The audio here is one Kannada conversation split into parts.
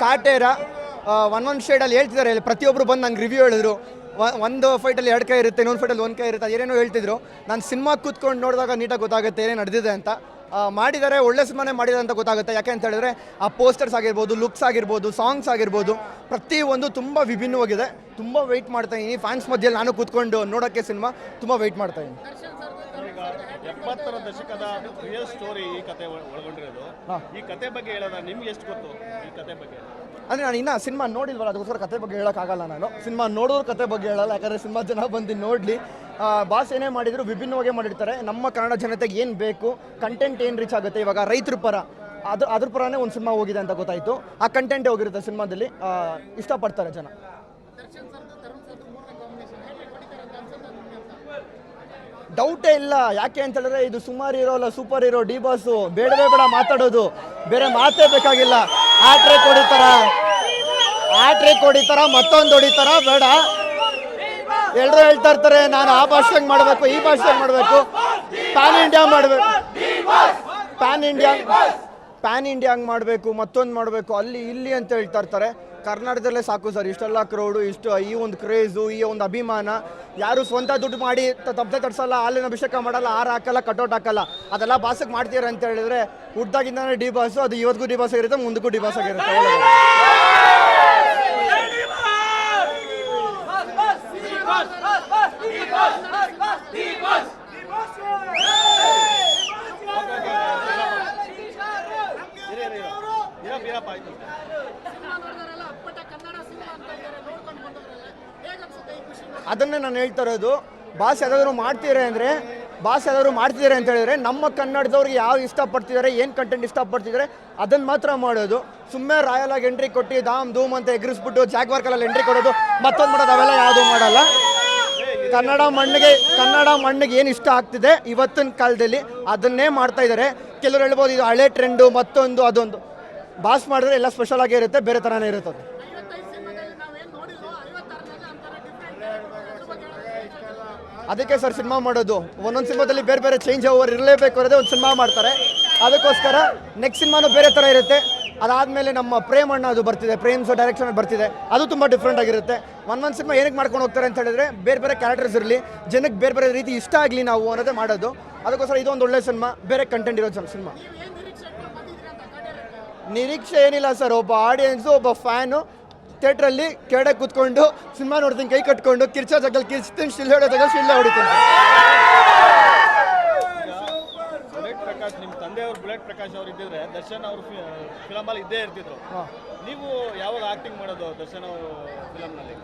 ಕಾಟೇರ ಒನ್ ಒನ್ ಶೇಡಲ್ಲಿ ಹೇಳ್ತಿದ್ದಾರೆ. ಇಲ್ಲಿ ಪ್ರತಿಯೊಬ್ಬರು ಬಂದು ನಂಗೆ ರಿವ್ಯೂ ಹೇಳಿದ್ರು. ಒಂದು ಫೈಟಲ್ಲಿ ಎರಡು ಕೈ ಇರುತ್ತೆ, ಇನ್ನೊಂದು ಫೈಟಲ್ಲಿ ಒಂದು ಕೈ ಇರುತ್ತೆ ಏನೇನೋ ಹೇಳ್ತಿದ್ರು. ನಾನು ಸಿನಿಮಾ ಕೂತ್ಕೊಂಡು ನೋಡಿದಾಗ ನೀಟಾಗಿ ಗೊತ್ತಾಗುತ್ತೆ ಏನೇ ನಡೆದಿದೆ ಅಂತ. ಮಾಡಿದರೆ, ಒಳ್ಳೆ ಸಿನಿಮಾನೇ ಮಾಡಿದ್ದಾರೆ ಅಂತ ಗೊತ್ತಾಗುತ್ತೆ. ಯಾಕೆ ಅಂತ ಹೇಳಿದ್ರೆ, ಆ ಪೋಸ್ಟರ್ಸ್ ಆಗಿರ್ಬೋದು ಲುಕ್ಸ್ ಆಗಿರ್ಬೋದು ಸಾಂಗ್ಸ್ ಆಗಿರ್ಬೋದು, ಪ್ರತಿ ಒಂದು ತುಂಬ ವಿಭಿನ್ನವಾಗಿದೆ. ತುಂಬ ವೆಯ್ಟ್ ಮಾಡ್ತಾ ಇದ್ದೀನಿ ಫ್ಯಾನ್ಸ್ ಮಧ್ಯೆ ನಾನು ಕೂತ್ಕೊಂಡು ನೋಡೋಕ್ಕೆ ಸಿನಿಮಾ ತುಂಬ ವೆಯ್ಟ್ ಮಾಡ್ತಾ ಇದ್ದೀನಿ ಎಪ್ಪತ್ತರ ದಶಕದ ರಿಯಲ್ ಸ್ಟೋರಿ ಈ ಕತೆ ಒಳ- ಒಳಗೊಂಡಿರೋದು ಈ ಕತೆ ಬಗ್ಗೆ ಹೇಳೋದ? ನಿಮ್ಗೆ ಎಷ್ಟು ಗೊತ್ತು ಈ ಕತೆ ಬಗ್ಗೆ? ಅಂದರೆ ನಾನು ಇನ್ನೂ ಸಿನಿಮಾ ನೋಡಿಲ್ವಲ್ಲ ಅದಕ್ಕೋಸ್ಕರ ಕತೆ ಬಗ್ಗೆ ಹೇಳೋಕ್ಕಾಗಲ್ಲ ನಾನು. ಸಿನಿಮಾ ನೋಡೋರು ಕತೆ ಬಗ್ಗೆ ಹೇಳಲ್ಲ ಯಾಕಂದರೆ ಸಿನಿಮಾ ಜನ ಬಂದು ನೋಡ್ಲಿ. ಬಾಸ್ ಏನೇ ಮಾಡಿದ್ರು ವಿಭಿನ್ನವಾಗಿ ಮಾಡಿರ್ತಾರೆ. ನಮ್ಮ ಕನ್ನಡ ಜನತೆಗೆ ಏನು ಬೇಕು ಕಂಟೆಂಟ್ ಏನು ರೀಚ್ ಆಗುತ್ತೆ ಇವಾಗ ರೈತರ ಪರ. ಅದು ಅದ್ರ ಪರನೇ ಒಂದು ಸಿನಿಮಾ ಹೋಗಿದೆ ಅಂತ ಗೊತ್ತಾಯಿತು. ಆ ಕಂಟೆಂಟೇ ಹೋಗಿರುತ್ತೆ ಸಿನಿಮಾದಲ್ಲಿ. ಆ, ಇಷ್ಟಪಡ್ತಾರೆ ಜನ. ಡೌಟೇ ಇಲ್ಲ. ಯಾಕೆ ಅಂತ ಹೇಳಿದ್ರೆ ಇದು ಸುಮಾರು ಹೀರೋ ಅಲ್ಲ, ಸೂಪರ್ ಹೀರೋ, ಡಿ ಬಾಸು. ಬೇಡವೇ ಬೇಡ ಮಾತಾಡೋದು. ಬೇರೆ ಮಾತೇ ಬೇಕಾಗಿಲ್ಲ. ಆ ಟ್ರೇಕ್ ಹೊಡಿತಾರ. ಆ ಟ್ರೇಕ್ ಹೊಡಿತಾರ, ಮತ್ತೊಂದು ಹೊಡಿತಾರ. ಬೇಡ. ಎಲ್ಲರೂ ಹೇಳ್ತಾ ಇರ್ತಾರೆ, ನಾನು ಆ ಭಾಷೆಗೆ ಮಾಡಬೇಕು, ಈ ಭಾಷೆಗೆ ಮಾಡಬೇಕು. ಪ್ಯಾನ್ ಇಂಡಿಯಾ ಮಾಡಬೇಕು. ಪ್ಯಾನ್ ಇಂಡಿಯಾ ಪ್ಯಾನ್ ಇಂಡಿಯಾ ಹಂಗೆ ಮಾಡಬೇಕು, ಮತ್ತೊಂದು ಮಾಡಬೇಕು, ಅಲ್ಲಿ, ಇಲ್ಲಿ ಅಂತ ಹೇಳ್ತಾ ಇರ್ತಾರೆ. ಕರ್ನಾಟಕದಲ್ಲೇ ಸಾಕು ಸರ್. ಇಷ್ಟೆಲ್ಲ ಕ್ರೌಡು ಇಷ್ಟು ಈ ಒಂದು ಕ್ರೇಜು ಈ ಒಂದು ಅಭಿಮಾನ. ಯಾರು ಸ್ವಂತ ದುಡ್ಡು ಮಾಡಿ ತಪ್ಪದೆ ತಡ್ಸಲ್ಲ, ಹಾಲಿನ ಅಭಿಷೇಕ ಮಾಡಲ್ಲ ಆರು ಹಾಕಲ್ಲ, ಕಟೌಟ್ ಹಾಕಲ್ಲ, ಅದೆಲ್ಲ ಬಾಸಕ್ಕೆ ಮಾಡ್ತೀರ ಅಂತ ಹೇಳಿದ್ರೆ ಹುಡ್ದಾಗಿಂದಾನೆ ಡಿ ಬಾಸು ಅದು ಇವತ್ತಿಗೂ ಡಿ ಬಾಸ್ ಆಗಿರುತ್ತೆ, ಮುಂದಕ್ಕೂ ಡಿ ಬಾಸ್ ಆಗಿರುತ್ತೆ ಹೇಳೋದು. ಇರಿ, ಇರಿ, ಇರಿ. ಇರಪ್ಪ ಇರಪ್ಪ ಆಯ್ತು ಅದನ್ನೇ ನಾನು ಹೇಳ್ತಾ ಇರೋದು. ಬಾಸ್ ಯಾವ್ದಾದ್ರು ಮಾಡ್ತೀರಾ ಅಂದರೆ ಬಾಸ್ ಯಾವ್ದಾದ್ರು ಮಾಡ್ತಿದ್ದಾರೆ ಅಂತ ಹೇಳಿದ್ರೆ, ನಮ್ಮ ಕನ್ನಡದವ್ರಿಗೆ ಯಾವ ಇಷ್ಟಪಡ್ತಿದ್ದಾರೆ, ಏನು ಕಂಟೆಂಟ್ ಇಷ್ಟಪಡ್ತಿದ್ದಾರೆ ಅದನ್ನು ಮಾತ್ರ ಮಾಡೋದು. ಸುಮ್ಮನೆ ರಾಯಲಾಗಿ ಎಂಟ್ರಿ ಕೊಟ್ಟು, ದಾಮ್ ಧೂಮ್ ಅಂತ ಎಗ್ರಿಸ್ಬಿಟ್ಟು ಜಾಗ್ ವರ್ಕಲ್ಲಿ ಎಂಟ್ರಿ ಕೊಡೋದು, ಮತ್ತೊಂದು ಮಾಡೋದು, ಅವೆಲ್ಲ ಯಾವುದೂ ಮಾಡಲ್ಲ. ಕನ್ನಡ ಮಣ್ಣಿಗೆ ಕನ್ನಡ ಮಣ್ಣಿಗೆ ಏನು ಇಷ್ಟ ಆಗ್ತಿದೆ, ಇವತ್ತಿನ ಕಾಲದಲ್ಲಿ ಅದನ್ನೇ ಮಾಡ್ತಾ ಇದ್ದಾರೆ. ಕೆಲವರು ಹೇಳ್ಬೋದು ಇದು ಹಳೆ ಟ್ರೆಂಡು ಮತ್ತೊಂದು, ಅದೊಂದು. ಬಾಸ್ ಮಾಡಿದ್ರೆ ಎಲ್ಲ ಸ್ಪೆಷಲ್ ಆಗಿರುತ್ತೆ ಬೇರೆ ಥರನೇ ಇರುತ್ತೆ ಅದು. ಅದಕ್ಕೆ ಸರ್ ಸಿನಿಮಾ ಮಾಡೋದು. ಒಂದೊಂದು ಸಿನಿಮಾದಲ್ಲಿ ಬೇರೆ ಬೇರೆ ಚೇಂಜ್ ಓವರ್ ಇರಲೇಬೇಕು ಅನ್ನೋದೇ ಒಂದು ಸಿನಿಮಾ ಮಾಡ್ತಾರೆ. ಅದಕ್ಕೋಸ್ಕರ ನೆಕ್ಸ್ಟ್ ಸಿನಿಮಾನು ಬೇರೆ ಥರ ಇರುತ್ತೆ. ಅದಾದಮೇಲೆ ನಮ್ಮ ಪ್ರೇಮ್ ಅಣ್ಣ ಅದು ಬರ್ತಿದೆ. ಪ್ರೇಮ್ಸ್ ಡೈರೆಕ್ಷನ್ ಬರ್ತಿದೆ. ಅದು ತುಂಬ ಡಿಫ್ರೆಂಟ್ ಆಗಿರುತ್ತೆ. ಒನ್ ಒಂದು ಸಿನಿಮಾ ಏನಕ್ಕೆ ಮಾಡ್ಕೊಂಡು ಹೋಗ್ತಾರೆ ಅಂತ ಹೇಳಿದ್ರೆ ಬೇರೆ ಬೇರೆ ಕ್ಯಾರೆಕ್ಟರ್ಸ್ ಇರಲಿ, ಜನಕ್ಕೆ ಬೇರೆ ಬೇರೆ ರೀತಿ ಇಷ್ಟ ಆಗಲಿ ನಾವು ಅನ್ನೋದೇ ಮಾಡೋದು. ಅದಕ್ಕೋಸ್ಕರ ಇದೊಂದು ಒಳ್ಳೆ ಸಿನಿಮಾ. ಬೇರೆ ಕಂಟೆಂಟ್ ಇರೋ ಸಿನಿಮಾ. ನಿರೀಕ್ಷೆ ಏನಿಲ್ಲ ಸರ್. ಒಬ್ಬ ಆಡಿಯನ್ಸು ಒಬ್ಬ ಫ್ಯಾನು ಥಿಯೇಟ್ರಲ್ಲಿ ಕೆಡೆ ಕೂತ್ಕೊಂಡು ಸಿನಿಮಾ ನೋಡ್ತೀನಿ ಕೈ ಕಟ್ಕೊಂಡು ಕಿರ್ಚಾ ಜಗಲ್ ಕಿರ್ಚ್ತೀನಿ ಶಿಲ್ ಹೊಡೋ ಜಗಲ್ ಶಿಲ್ಲ ಹೊಡಿತೀನಿ. ಬುಲೆಟ್ ಪ್ರಕಾಶ್ ನಿಮ್ಮ ತಂದೆಯವರು ಬುಲೆಟ್ ಪ್ರಕಾಶ್ ಅವ್ರು ಇದ್ದಿದ್ರೆ ದರ್ಶನ್ ಅವರು ಫಿಲಮಲ್ಲಿ ಇದ್ದೇ ಇರ್ತಿದ್ರು. ನೀವು ಯಾವಾಗ ಆಕ್ಟಿಂಗ್ ಮಾಡೋದು ದರ್ಶನ್ ಅವರು ಫಿಲಮ್ನಲ್ಲಿ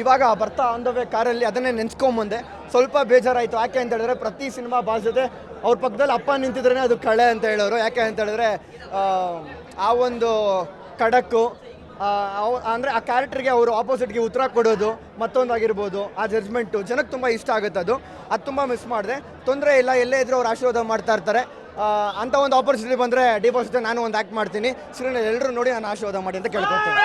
ಇವಾಗ ಬರ್ತಾ ಆನ್ ದ ವೇ ಕಾರಲ್ಲಿ ಅದನ್ನೇ ನೆನ್ಸ್ಕೊಂಬಂದೆ. ಸ್ವಲ್ಪ ಬೇಜಾರಾಯಿತು. ಯಾಕೆ ಅಂತ ಹೇಳಿದ್ರೆ ಪ್ರತಿ ಸಿನಿಮಾ ಬಾಸ್ ಜೊತೆ ಅವ್ರ ಪಕ್ಕದಲ್ಲಿ ಅಪ್ಪ ನಿಂತಿದ್ರೇ ಅದು ಕಳೆ ಅಂತ ಹೇಳೋರು. ಯಾಕೆ ಅಂತ ಹೇಳಿದ್ರೆ ಆ, ಆ ಒಂದು ಖಡಕ್ಕು ಅಂದರೆ ಆ ಕ್ಯಾರೆಕ್ಟರ್ಗೆ ಅವರು ಆಪೋಸಿಟ್ಗೆ ಉತ್ತರ ಕೊಡೋದು, ಮತ್ತೊಂದಾಗಿರ್ಬೋದು, ಆ ಜಡ್ಜ್ಮೆಂಟು ಜನಕ್ಕೆ ತುಂಬ ಇಷ್ಟ ಆಗುತ್ತೆ ಅದು. ಅದು ತುಂಬ ಮಿಸ್ ಮಾಡಿದೆ. ತೊಂದರೆ ಇಲ್ಲ, ಎಲ್ಲೇ ಇದ್ರೂ ಅವ್ರು ಆಶೀರ್ವಾದ ಮಾಡ್ತಾ ಇರ್ತಾರೆ. ಅಂತ ಒಂದು ಆಪರ್ಚುನಿಟಿ ಬಂದರೆ ಡಿಪಾಸಿಟ್ ನಾನು ಒಂದು ಆ್ಯಕ್ಟ್ ಮಾಡ್ತೀನಿ. ಸಿನಿಮಾ ಎಲ್ಲರೂ ನೋಡಿ ನಾನು ಆಶೀರ್ವಾದ ಮಾಡಿ ಅಂತ ಕೇಳ್ಕೊತೀನಿ